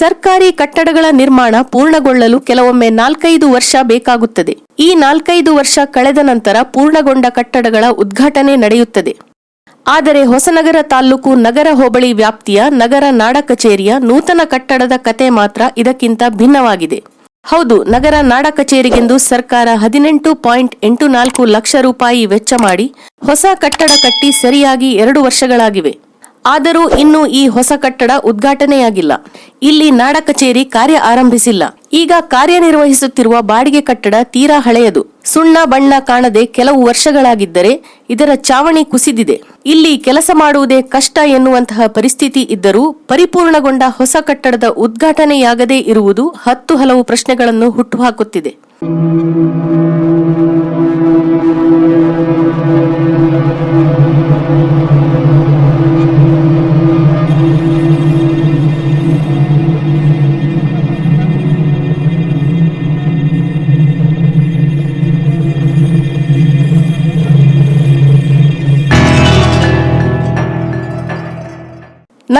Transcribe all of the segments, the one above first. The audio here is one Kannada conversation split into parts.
ಸರ್ಕಾರಿ ಕಟ್ಟಡಗಳ ನಿರ್ಮಾಣ ಪೂರ್ಣಗೊಳ್ಳಲು ಕೆಲವೊಮ್ಮೆ ನಾಲ್ಕೈದು ವರ್ಷ ಬೇಕಾಗುತ್ತದೆ. ಈ ನಾಲ್ಕೈದು ವರ್ಷ ಕಳೆದ ನಂತರ ಪೂರ್ಣಗೊಂಡ ಕಟ್ಟಡಗಳ ಉದ್ಘಾಟನೆ ನಡೆಯುತ್ತದೆ. ಆದರೆ ಹೊಸನಗರ ತಾಲ್ಲೂಕು ನಗರ ಹೋಬಳಿ ವ್ಯಾಪ್ತಿಯ ನಗರ ನಾಡ ಕಚೇರಿಯ ನೂತನ ಕಟ್ಟಡದ ಕತೆ ಮಾತ್ರ ಇದಕ್ಕಿಂತ ಭಿನ್ನವಾಗಿದೆ. ಹೌದು, ನಗರ ನಾಡ ಕಚೇರಿಗೆಂದು ಸರ್ಕಾರ ಹದಿನೆಂಟು ಪಾಯಿಂಟ್ ಎಂಟು ನಾಲ್ಕು ಲಕ್ಷ ರೂಪಾಯಿ ವೆಚ್ಚ ಮಾಡಿ ಹೊಸ ಕಟ್ಟಡ ಕಟ್ಟಿ ಸರಿಯಾಗಿ ಎರಡು ವರ್ಷಗಳಾಗಿವೆ. ಆದರೂ ಇನ್ನೂ ಈ ಹೊಸ ಕಟ್ಟಡ ಉದ್ಘಾಟನೆಯಾಗಿಲ್ಲ. ಇಲ್ಲಿ ನಾಡ ಕಚೇರಿ ಕಾರ್ಯ ಆರಂಭಿಸಿಲ್ಲ. ಈಗ ಕಾರ್ಯನಿರ್ವಹಿಸುತ್ತಿರುವ ಬಾಡಿಗೆ ಕಟ್ಟಡ ತೀರಾ ಹಳೆಯದು. ಸುಣ್ಣ ಬಣ್ಣ ಕಾಣದೆ ಕೆಲವು ವರ್ಷಗಳಾಗಿದ್ದರೆ ಇದರ ಚಾವಣಿ ಕುಸಿದಿದೆ. ಇಲ್ಲಿ ಕೆಲಸ ಮಾಡುವುದೇ ಕಷ್ಟ ಎನ್ನುವಂತಹ ಪರಿಸ್ಥಿತಿ ಇದ್ದರೂ ಪರಿಪೂರ್ಣಗೊಂಡ ಹೊಸ ಕಟ್ಟಡದ ಉದ್ಘಾಟನೆಯಾಗದೇ ಇರುವುದು ಹತ್ತು ಹಲವು ಪ್ರಶ್ನೆಗಳನ್ನು ಹುಟ್ಟುಹಾಕುತ್ತಿದೆ.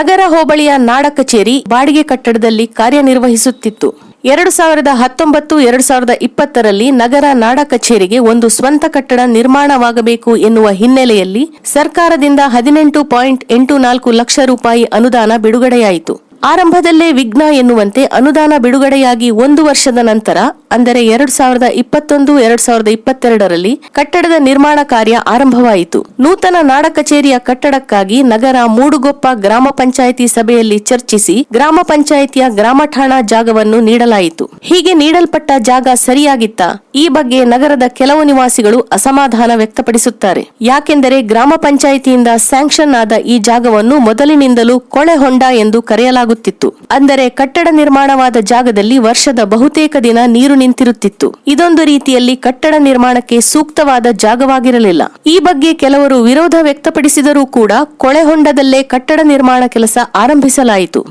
ನಗರ ಹೋಬಳಿಯ ನಾಡ ಕಚೇರಿ ಬಾಡಿಗೆ ಕಟ್ಟಡದಲ್ಲಿ ಕಾರ್ಯನಿರ್ವಹಿಸುತ್ತಿತ್ತು. ಎರಡು ಸಾವಿರದ ಹತ್ತೊಂಬತ್ತು, ಎರಡು ಸಾವಿರದ ಇಪ್ಪತ್ತರಲ್ಲಿ ನಗರ ನಾಡ ಕಚೇರಿಗೆ ಒಂದು ಸ್ವಂತ ಕಟ್ಟಡ ನಿರ್ಮಾಣವಾಗಬೇಕು ಎನ್ನುವ ಹಿನ್ನೆಲೆಯಲ್ಲಿ ಸರ್ಕಾರದಿಂದ ಹದಿನೆಂಟು ಪಾಯಿಂಟ್ ಎಂಟು ನಾಲ್ಕು ಲಕ್ಷ ರೂಪಾಯಿ ಅನುದಾನ ಬಿಡುಗಡೆಯಾಯಿತು. ಆರಂಭದಲ್ಲೇ ವಿಘ್ನ ಎನ್ನುವಂತೆ ಅನುದಾನ ಬಿಡುಗಡೆಯಾಗಿ ಒಂದು ವರ್ಷದ ನಂತರ ಅಂದರೆ ಎರಡ್ ಸಾವಿರದ ಇಪ್ಪತ್ತೊಂದು, ಎರಡ್ ಸಾವಿರದ ಇಪ್ಪತ್ತೆರಡರಲ್ಲಿ ಕಟ್ಟಡದ ನಿರ್ಮಾಣ ಕಾರ್ಯ ಆರಂಭವಾಯಿತು. ನೂತನ ನಾಡ ಕಚೇರಿಯ ಕಟ್ಟಡಕ್ಕಾಗಿ ನಗರ ಮೂಡುಗೊಪ್ಪ ಗ್ರಾಮ ಪಂಚಾಯಿತಿ ಸಭೆಯಲ್ಲಿ ಚರ್ಚಿಸಿ ಗ್ರಾಮ ಪಂಚಾಯಿತಿಯ ಗ್ರಾಮ ಠಾಣಾ ಜಾಗವನ್ನು ನೀಡಲಾಯಿತು. ಹೀಗೆ ನೀಡಲ್ಪಟ್ಟ ಜಾಗ ಸರಿಯಾಗಿತ್ತ ಈ ಬಗ್ಗೆ ನಗರದ ಕೆಲವು ನಿವಾಸಿಗಳು ಅಸಮಾಧಾನ ವ್ಯಕ್ತಪಡಿಸುತ್ತಾರೆ. ಯಾಕೆಂದರೆ ಗ್ರಾಮ ಪಂಚಾಯಿತಿಯಿಂದ ಸ್ಯಾಂಕ್ಷನ್ ಆದ ಈ ಜಾಗವನ್ನು ಮೊದಲಿನಿಂದಲೂ ಕೊಳೆ ಹೊಂಡ ಎಂದು ಕರೆಯಲಾಗುತ್ತಿತ್ತು. ಅಂದರೆ ಕಟ್ಟಡ ನಿರ್ಮಾಣವಾದ ಜಾಗದಲ್ಲಿ ವರ್ಷದ ಬಹುತೇಕ ದಿನ ನೀರು ನಿಂತಿರುತ್ತಿತ್ತು. ಇದೊಂದು ರೀತಿಯಲ್ಲಿ ಕಟ್ಟಡ ನಿರ್ಮಾಣಕ್ಕೆ ಸೂಕ್ತವಾದ ಜಾಗವಾಗಿರಲಿಲ್ಲ. ಈ ಬಗ್ಗೆ ಕೆಲವರು ವಿರೋಧ ವ್ಯಕ್ತಪಡಿಸಿದರೂ ಕೂಡ ಕೊಳೆಹೊಂಡದಲ್ಲೇ ಕಟ್ಟಡ ನಿರ್ಮಾಣ ಕೆಲಸ ಆರಂಭಿಸಲಾಯಿತು.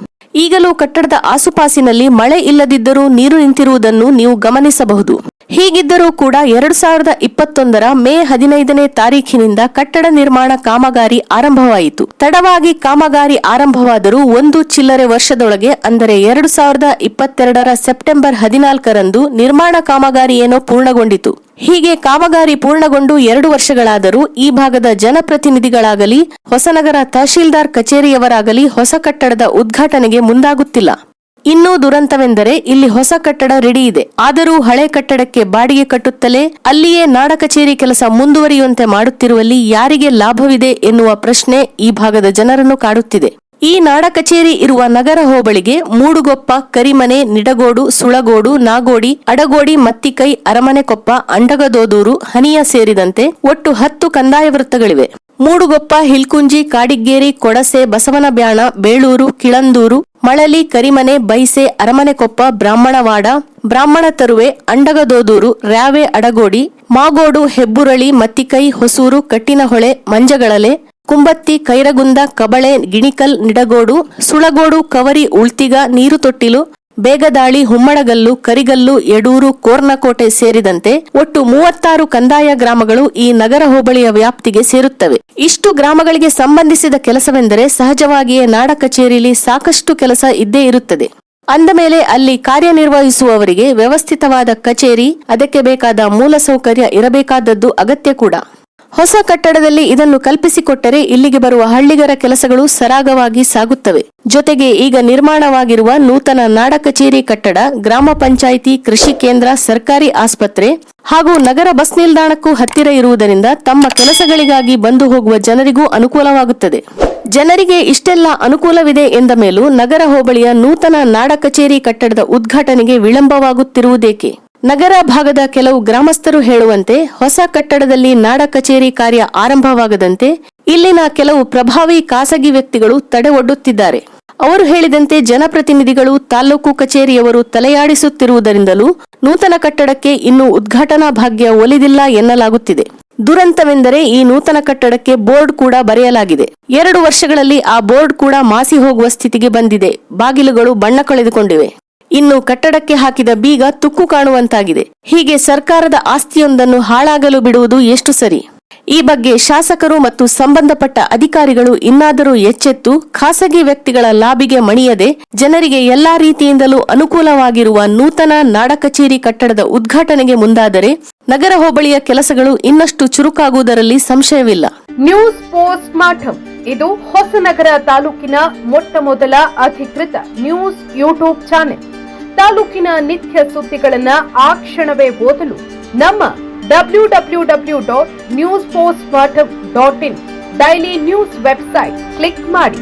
ಈಗಲೂ ಕಟ್ಟಡದ ಆಸುಪಾಸಿನಲ್ಲಿ ಮಳೆ ಇಲ್ಲದಿದ್ದರೂ ನೀರು ನಿಂತಿರುವುದನ್ನು ನೀವು ಗಮನಿಸಬಹುದು. ಹೀಗಿದ್ದರೂ ಕೂಡ ಎರಡು ಸಾವಿರದ ಇಪ್ಪತ್ತೊಂದರ ಮೇ ಹದಿನೈದನೇ ತಾರೀಖಿನಿಂದ ಕಟ್ಟಡ ನಿರ್ಮಾಣ ಕಾಮಗಾರಿ ಆರಂಭವಾಯಿತು. ತಡವಾಗಿ ಕಾಮಗಾರಿ ಆರಂಭವಾದರೂ ಒಂದು ಚಿಲ್ಲರೆ ವರ್ಷದೊಳಗೆ ಅಂದರೆ ಎರಡು ಸಾವಿರದ ಇಪ್ಪತ್ತೆರಡರ ಸೆಪ್ಟೆಂಬರ್ ಹದಿನಾಲ್ಕರಂದು ನಿರ್ಮಾಣ ಕಾಮಗಾರಿ ಏನೋ ಪೂರ್ಣಗೊಂಡಿತು. ಹೀಗೆ ಕಾಮಗಾರಿ ಪೂರ್ಣಗೊಂಡು ಎರಡು ವರ್ಷಗಳಾದರೂ ಈ ಭಾಗದ ಜನಪ್ರತಿನಿಧಿಗಳಾಗಲಿ, ಹೊಸನಗರ ತಹಶೀಲ್ದಾರ್ ಕಚೇರಿಯವರಾಗಲಿ ಹೊಸ ಕಟ್ಟಡದ ಉದ್ಘಾಟನೆಗೆ ಮುಂದಾಗುತ್ತಿಲ್ಲ. ಇನ್ನೂ ದುರಂತವೆಂದರೆ ಇಲ್ಲಿ ಹೊಸ ಕಟ್ಟಡ ರೆಡಿ ಇದೆ. ಆದರೂ ಹಳೆ ಕಟ್ಟಡಕ್ಕೆ ಬಾಡಿಗೆ ಕಟ್ಟುತ್ತಲೇ ಅಲ್ಲಿಯೇ ನಾಡ ಕಚೇರಿ ಕೆಲಸ ಮುಂದುವರಿಯುವಂತೆ ಮಾಡುತ್ತಿರುವಲ್ಲಿ ಯಾರಿಗೆ ಲಾಭವಿದೆ ಎನ್ನುವ ಪ್ರಶ್ನೆ ಈ ಭಾಗದ ಜನರನ್ನು ಕಾಡುತ್ತಿದೆ. ಈ ನಾಡ ಕಚೇರಿ ಇರುವ ನಗರ ಹೋಬಳಿಗೆ ಮೂಡುಗೊಪ್ಪ, ಕರಿಮನೆ, ನಿಡಗೋಡು, ಸುಳಗೋಡು, ನಾಗೋಡಿ, ಅಡಗೋಡಿ, ಮತ್ತಿಕೈ, ಅರಮನೆಕೊಪ್ಪ, ಅಂಡಗದೋದೂರು, ಹನಿಯ ಸೇರಿದಂತೆ ಒಟ್ಟು ಹತ್ತು ಕಂದಾಯ ವೃತ್ತಗಳಿವೆ. ಮೂಡುಗೊಪ್ಪ, ಹಿಲ್ಕುಂಜಿ, ಕಾಡಿಗೇರಿ, ಕೊಡಸೆ, ಬಸವನಬ್ಯಾಣ, ಬೇಳೂರು, ಕಿಳಂದೂರು ಮಳಲಿ, ಕರಿಮನೆ, ಬೈಸೆ, ಅರಮನೆಕೊಪ್ಪ, ಬ್ರಾಹ್ಮಣವಾಡ, ಬ್ರಾಹ್ಮಣ ತರುವೆ, ಅಂಡಗದೋದೂರು, ರ್ಯಾವೆ, ಅಡಗೋಡಿ, ಮಾಗೋಡು, ಹೆಬ್ಬುರಳಿ, ಮತ್ತಿಕೈ, ಹೊಸೂರು, ಕಟ್ಟಿನಹೊಳೆ, ಮಂಜಗಳಲೆ, ಕುಂಬತ್ತಿ, ಕೈರಗುಂದ, ಕಬಳೆ, ಗಿಣಿಕಲ್, ನಿಡಗೋಡು, ಸುಳಗೋಡು, ಕವರಿ, ಉಳ್ತಿಗ, ನೀರು ತೊಟ್ಟಿಲು ಬೇಗದಾಳಿ, ಹುಮ್ಮಡಗಲ್ಲು, ಕರಿಗಲ್ಲು, ಯಡೂರು, ಕೋರ್ನಕೋಟೆ ಸೇರಿದಂತೆ ಒಟ್ಟು ಮೂವತ್ತಾರು ಕಂದಾಯ ಗ್ರಾಮಗಳು ಈ ನಗರ ಹೋಬಳಿಯ ವ್ಯಾಪ್ತಿಗೆ ಸೇರುತ್ತವೆ. ಇಷ್ಟು ಗ್ರಾಮಗಳಿಗೆ ಸಂಬಂಧಿಸಿದ ಕೆಲಸವೆಂದರೆ ಸಹಜವಾಗಿಯೇ ನಾಡ ಕಚೇರಿಯಲ್ಲಿ ಸಾಕಷ್ಟು ಕೆಲಸ ಇದ್ದೇ ಇರುತ್ತದೆ. ಅಂದ ಮೇಲೆ ಅಲ್ಲಿ ಕಾರ್ಯನಿರ್ವಹಿಸುವವರಿಗೆ ವ್ಯವಸ್ಥಿತವಾದ ಕಚೇರಿ, ಅದಕ್ಕೆ ಬೇಕಾದ ಮೂಲಸೌಕರ್ಯ ಇರಬೇಕಾದದ್ದು ಅಗತ್ಯ ಕೂಡ. ಹೊಸ ಕಟ್ಟಡದಲ್ಲಿ ಇದನ್ನು ಕಲ್ಪಿಸಿಕೊಟ್ಟರೆ ಇಲ್ಲಿಗೆ ಬರುವ ಹಳ್ಳಿಗರ ಕೆಲಸಗಳು ಸರಾಗವಾಗಿ ಸಾಗುತ್ತವೆ. ಜೊತೆಗೆ ಈಗ ನಿರ್ಮಾಣವಾಗಿರುವ ನೂತನ ನಾಡ ಕಚೇರಿ ಕಟ್ಟಡ, ಗ್ರಾಮ ಪಂಚಾಯಿತಿ, ಕೃಷಿ ಕೇಂದ್ರ, ಸರ್ಕಾರಿ ಆಸ್ಪತ್ರೆ ಹಾಗೂ ನಗರ ಬಸ್ ನಿಲ್ದಾಣಕ್ಕೂ ಹತ್ತಿರ ಇರುವುದರಿಂದ ತಮ್ಮ ಕೆಲಸಗಳಿಗಾಗಿ ಬಂದು ಹೋಗುವ ಜನರಿಗೂ ಅನುಕೂಲವಾಗುತ್ತದೆ. ಜನರಿಗೆ ಇಷ್ಟೆಲ್ಲ ಅನುಕೂಲವಿದೆ ಎಂದ ಮೇಲೂ ನಗರ ಹೋಬಳಿಯ ನೂತನ ನಾಡ ಕಚೇರಿ ಕಟ್ಟಡದ ಉದ್ಘಾಟನೆಗೆ ವಿಳಂಬವಾಗುತ್ತಿರುವುದೇಕೆ? ನಗರ ಭಾಗದ ಕೆಲವು ಗ್ರಾಮಸ್ಥರು ಹೇಳುವಂತೆ ಹೊಸ ಕಟ್ಟಡದಲ್ಲಿ ನಾಡ ಕಚೇರಿ ಕಾರ್ಯ ಆರಂಭವಾಗದಂತೆ ಇಲ್ಲಿನ ಕೆಲವು ಪ್ರಭಾವಿ ಖಾಸಗಿ ವ್ಯಕ್ತಿಗಳು ತಡೆ ಒಡ್ಡುತ್ತಿದ್ದಾರೆ ಅವರು ಹೇಳಿದಂತೆ ಜನಪ್ರತಿನಿಧಿಗಳು ತಾಲೂಕು ಕಚೇರಿಯವರು ತಲೆಯಾಡಿಸುತ್ತಿರುವುದರಿಂದಲೂ ನೂತನ ಕಟ್ಟಡಕ್ಕೆ ಇನ್ನೂ ಉದ್ಘಾಟನಾ ಭಾಗ್ಯ ಒಲಿದಿಲ್ಲ ಎನ್ನಲಾಗುತ್ತಿದೆ. ದುರಂತವೆಂದರೆ ಈ ನೂತನ ಕಟ್ಟಡಕ್ಕೆ ಬೋರ್ಡ್ ಕೂಡ ಬರೆಯಲಾಗಿದೆ. ಎರಡು ವರ್ಷಗಳಲ್ಲಿ ಆ ಬೋರ್ಡ್ ಕೂಡ ಮಾಸಿ ಹೋಗುವ ಸ್ಥಿತಿಗೆ ಬಂದಿದೆ. ಬಾಗಿಲುಗಳು ಬಣ್ಣ ಕಳೆದುಕೊಂಡಿವೆ. ಇನ್ನು ಕಟ್ಟಡಕ್ಕೆ ಹಾಕಿದ ಬೀಗ ತುಕ್ಕು ಕಾಣುವಂತಾಗಿದೆ. ಹೀಗೆ ಸರ್ಕಾರದ ಆಸ್ತಿಯೊಂದನ್ನು ಹಾಳಾಗಲು ಬಿಡುವುದು ಎಷ್ಟು ಸರಿ? ಈ ಬಗ್ಗೆ ಶಾಸಕರು ಮತ್ತು ಸಂಬಂಧಪಟ್ಟ ಅಧಿಕಾರಿಗಳು ಇನ್ನಾದರೂ ಎಚ್ಚೆತ್ತು, ಖಾಸಗಿ ವ್ಯಕ್ತಿಗಳ ಲಾಬಿಗೆ ಮಣಿಯದೆ, ಜನರಿಗೆ ಎಲ್ಲಾ ರೀತಿಯಿಂದಲೂ ಅನುಕೂಲವಾಗಿರುವ ನೂತನ ನಾಡ ಕಚೇರಿ ಕಟ್ಟಡದ ಉದ್ಘಾಟನೆಗೆ ಮುಂದಾದರೆ, ನಗರ ಹೋಬಳಿಯ ಕೆಲಸಗಳು ಇನ್ನಷ್ಟು ಚುರುಕಾಗುವುದರಲ್ಲಿ ಸಂಶಯವಿಲ್ಲ. ನ್ಯೂಸ್ ಪೋಸ್ಟ್ ಮಾಠಂ ಇದು ಹೊಸನಗರ ತಾಲೂಕಿನ ಮೊಟ್ಟ ಮೊದಲ ಅಧಿಕೃತ ನ್ಯೂಸ್ ಯೂಟ್ಯೂಬ್ ಚಾನೆಲ್. ತಾಲೂಕಿನ ನಿತ್ಯ ಸುದ್ದಿಗಳನ್ನು ಆ ಕ್ಷಣವೇ ಓದಲು ನಮ್ಮ W W W dot news post dot in. Daily news website. Click ಮಾಡಿ.